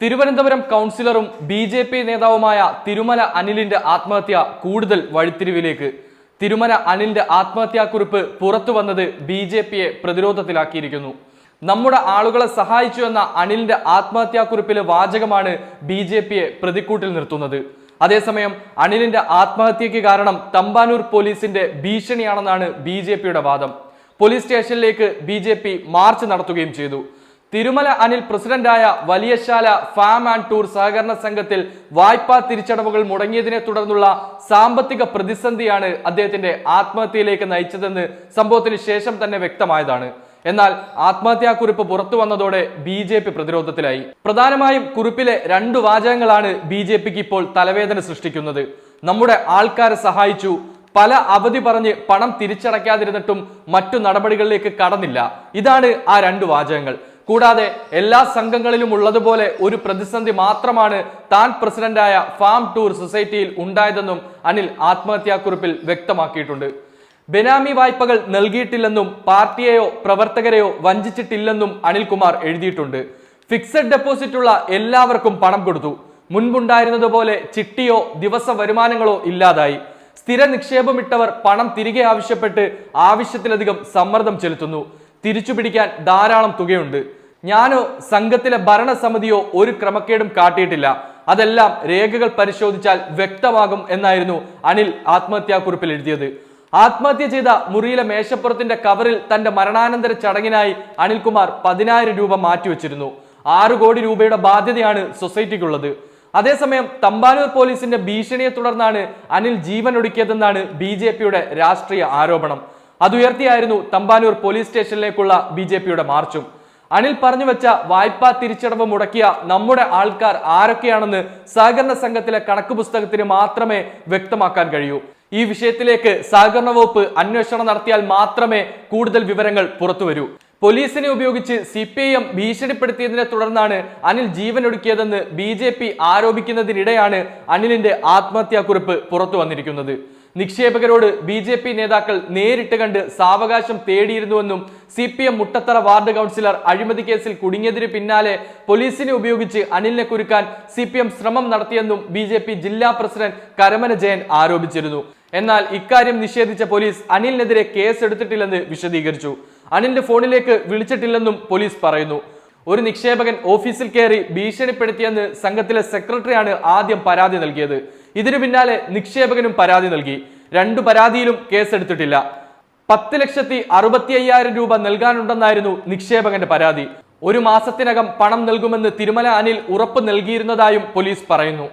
തിരുവനന്തപുരം കൗൺസിലറും B J P നേതാവുമായ തിരുമല അനിലിന്റെ ആത്മഹത്യ കൂടുതൽ വഴിത്തിരിവിലേക്ക്. തിരുമല അനിലിന്റെ ആത്മഹത്യാക്കുറിപ്പ് പുറത്തു വന്നത് ബി ജെ പിയെ പ്രതിരോധത്തിലാക്കിയിരിക്കുന്നു. നമ്മുടെ ആളുകളെ സഹായിച്ചു എന്ന അനിലിന്റെ ആത്മഹത്യാക്കുറിപ്പിലെ വാചകമാണ് ബി ജെ പിയെ പ്രതിക്കൂട്ടിൽ നിർത്തുന്നത്. അതേസമയം അനിലിന്റെ ആത്മഹത്യയ്ക്ക് കാരണം തമ്പാനൂർ പോലീസിന്റെ ഭീഷണിയാണെന്നാണ് ബി വാദം. പോലീസ് സ്റ്റേഷനിലേക്ക് ബി മാർച്ച് നടത്തുകയും ചെയ്തു. തിരുമല അനിൽ പ്രസിഡന്റായ വലിയശാല ഫാം ആൻഡ് ടൂർ സഹകരണ സംഘത്തിൽ വായ്പാ തിരിച്ചടവുകൾ മുടങ്ങിയതിനെ തുടർന്നുള്ള സാമ്പത്തിക പ്രതിസന്ധിയാണ് അദ്ദേഹത്തിന്റെ ആത്മഹത്യയിലേക്ക് നയിച്ചതെന്ന് സംഭവത്തിന് ശേഷം തന്നെ വ്യക്തമായതാണ്. എന്നാൽ ആത്മഹത്യാക്കുറിപ്പ് പുറത്തു വന്നതോടെ ബി ജെ പി പ്രതിരോധത്തിലായി. പ്രധാനമായും കുറിപ്പിലെ രണ്ടു വാചകങ്ങളാണ് ബി ജെ പിക്ക് ഇപ്പോൾ തലവേദന സൃഷ്ടിക്കുന്നത്. നമ്മുടെ ആൾക്കാരെ സഹായിച്ചു. പല അവധി പറഞ്ഞ് പണം തിരിച്ചടയ്ക്കാതിരുന്നിട്ടും മറ്റു നടപടികളിലേക്ക് കടന്നില്ല. ഇതാണ് ആ രണ്ട് വാചകങ്ങൾ. കൂടാതെ എല്ലാ സംഘങ്ങളിലും ഉള്ളതുപോലെ ഒരു പ്രതിസന്ധി മാത്രമാണ് താൻ പ്രസിഡന്റായ ഫാം ടൂർ സൊസൈറ്റിയിൽ ഉണ്ടായതെന്നും അനിൽ ആത്മഹത്യാക്കുറിപ്പിൽ വ്യക്തമാക്കിയിട്ടുണ്ട്. ബെനാമി വായ്പകൾ നൽകിയിട്ടില്ലെന്നും പാർട്ടിയെയോ പ്രവർത്തകരെയോ വഞ്ചിച്ചിട്ടില്ലെന്നും അനിൽകുമാർ എഴുതിയിട്ടുണ്ട്. ഫിക്സഡ് ഡെപ്പോസിറ്റ് ഉള്ള എല്ലാവർക്കും പണം കൊടുത്തു. മുൻപുണ്ടായിരുന്നതുപോലെ ചിട്ടിയോ ദിവസ വരുമാനങ്ങളോ ഇല്ലാതായി. സ്ഥിര നിക്ഷേപമിട്ടവർ പണം തിരികെ ആവശ്യപ്പെട്ട് ആവശ്യത്തിലധികം സമ്മർദ്ദം ചെലുത്തുന്നു. തിരിച്ചുപിടിക്കാൻ ധാരാളം തുകയുണ്ട്. ഞാനോ സംഘത്തിലെ ഭരണസമിതിയോ ഒരു ക്രമക്കേടും കാട്ടിയിട്ടില്ല. അതെല്ലാം രേഖകൾ പരിശോധിച്ചാൽ വ്യക്തമാകും എന്നായിരുന്നു അനിൽ ആത്മഹത്യാക്കുറിപ്പിൽ എഴുതിയത്. ആത്മഹത്യ ചെയ്ത മുറിയിലെ മേശപ്പുറത്തിന്റെ കവറിൽ തന്റെ മരണാനന്തര ചടങ്ങിനായി അനിൽകുമാർ പതിനായിരം രൂപ മാറ്റിവെച്ചിരുന്നു. ആറ് കോടി രൂപയുടെ ബാധ്യതയാണ് സൊസൈറ്റിക്കുള്ളത്. അതേസമയം തമ്പാനൂർ പോലീസിന്റെ ഭീഷണിയെ തുടർന്നാണ് അനിൽ ജീവൻ ഒടുക്കിയതെന്നാണ് ബി രാഷ്ട്രീയ ആരോപണം. അതുയർത്തിയായിരുന്നു തമ്പാനൂർ പോലീസ് സ്റ്റേഷനിലേക്കുള്ള ബി ജെ പിയുടെ മാർച്ചും. അനിൽ പറഞ്ഞു വെച്ച വായ്പാ തിരിച്ചടവ് മുടക്കിയ നമ്മുടെ ആൾക്കാർ ആരൊക്കെയാണെന്ന് സഹകരണ സംഘത്തിലെ കണക്ക് പുസ്തകത്തിന് മാത്രമേ വ്യക്തമാക്കാൻ കഴിയൂ. ഈ വിഷയത്തിലേക്ക് സഹകരണ വകുപ്പ് അന്വേഷണം നടത്തിയാൽ മാത്രമേ കൂടുതൽ വിവരങ്ങൾ പുറത്തുവരൂ. പോലീസിനെ ഉപയോഗിച്ച് സി പി ഐ എം ഭീഷണിപ്പെടുത്തിയതിനെ തുടർന്നാണ് അനിൽ ജീവനൊടുക്കിയതെന്ന് ബി ജെ പി ആരോപിക്കുന്നതിനിടെയാണ് അനിലിന്റെ ആത്മഹത്യാക്കുറിപ്പ് പുറത്തു വന്നിരിക്കുന്നത്. നിക്ഷേപകരോട് ബി ജെ പി നേതാക്കൾ നേരിട്ട് കണ്ട് സാവകാശം തേടിയിരുന്നുവെന്നും C P M Muttathara ward councillor അഴിമതി കേസിൽ കുടുങ്ങിയതിന് പിന്നാലെ പോലീസിനെ ഉപയോഗിച്ച് അനിലിനെ കുരുക്കാൻ സി പി എം ശ്രമം നടത്തിയെന്നും ബി ജെ പി ജില്ലാ പ്രസിഡന്റ് കരമന ജയൻ ആരോപിച്ചിരുന്നു. എന്നാൽ ഇക്കാര്യം നിഷേധിച്ച പോലീസ് അനിലിനെതിരെ കേസെടുത്തിട്ടില്ലെന്ന് വിശദീകരിച്ചു. അനിലിന്റെ ഫോണിലേക്ക് വിളിച്ചിട്ടില്ലെന്നും പോലീസ് പറയുന്നു. ഒരു നിക്ഷേപകൻ ഓഫീസിൽ കയറി ഭീഷണിപ്പെടുത്തിയെന്ന് സംഘത്തിലെ സെക്രട്ടറിയാണ് ആദ്യം പരാതി നൽകിയത്. ഇതിനു പിന്നാലെ നിക്ഷേപകനും പരാതി നൽകി. രണ്ടു പരാതിയിലും കേസെടുത്തിട്ടില്ല. പത്ത് ലക്ഷത്തി അറുപത്തി അയ്യായിരം രൂപ നൽകാനുണ്ടെന്നായിരുന്നു നിക്ഷേപകന്റെ പരാതി. ഒരു മാസത്തിനകം പണം നൽകുമെന്ന് തിരുമല അനിൽ ഉറപ്പ് നൽകിയിരുന്നതായും പോലീസ് പറയുന്നു.